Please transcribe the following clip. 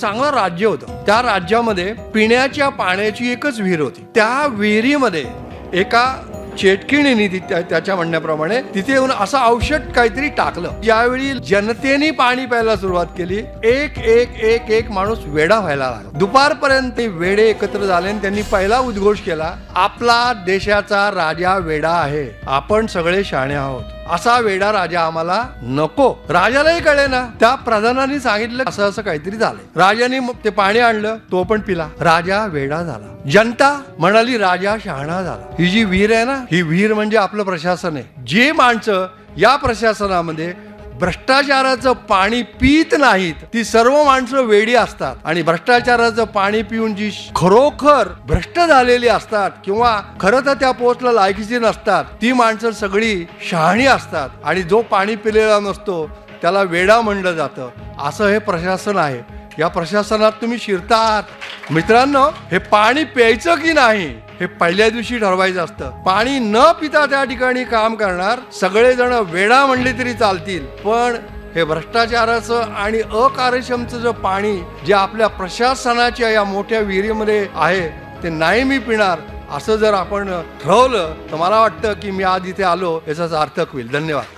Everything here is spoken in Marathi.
चांगलं राज्य होतं. त्या राज्यामध्ये पिण्याच्या पाण्याची एकच विहीर होती. त्या विहिरीमध्ये एका चेटकिणीने त्याच्या म्हणण्याप्रमाणे तिथे येऊन असं औषध काहीतरी टाकलं. यावेळी जनतेने पाणी प्यायला सुरुवात केली. एक एक एक एक माणूस वेडा व्हायला लागला. दुपारपर्यंत ते वेडे एकत्र झाले आणि त्यांनी पहिला उद्घोष केला आपला देशाचा राजा वेडा आहे. आपण सगळे शाणे आहोत. असा वेडा राजा आम्हाला नको. राजालाही कळे ना त्या प्रधानाने सांगितलं असं असं काहीतरी झालंय. राजाने मग ते पाणी आणलं तो पण पिला. राजा वेडा झाला. जनता म्हणाली राजा शहाणा झाला. ही जी वीर आहे ना ही विहीर म्हणजे आपलं प्रशासन आहे. जी माणसं या प्रशासनामध्ये भ्रष्टाचाराचं पाणी पित नाहीत ती सर्व माणसं वेडी असतात. आणि भ्रष्टाचाराचं पाणी पिऊन जी खरोखर भ्रष्ट झालेली असतात किंवा खरं तर त्या पोस्टला लायकीची नसतात ती माणसं सगळी शहाणी असतात. आणि जो पाणी पिलेला नसतो त्याला वेडा म्हणलं जातं. असं हे प्रशासन आहे. या प्रशासनात तुम्ही शिरतात. मित्रांनो हे पाणी प्यायचं की नाही? हे पहिल्या दिवशी ठरवायचं असतं. पाणी न पिता त्या ठिकाणी काम करणार सगळेजण वेडा म्हणले तरी चालतील. पण हे भ्रष्टाचाराचं आणि अकार्यक्षमचं जे पाणी जे आपल्या प्रशासनाच्या या मोठ्या विहिरीमध्ये आहे ते नाही मी पिणार असं जर आपण ठरवलं तर मला वाटतं की मी आज इथे आलो याचाच अर्थक होईल. धन्यवाद.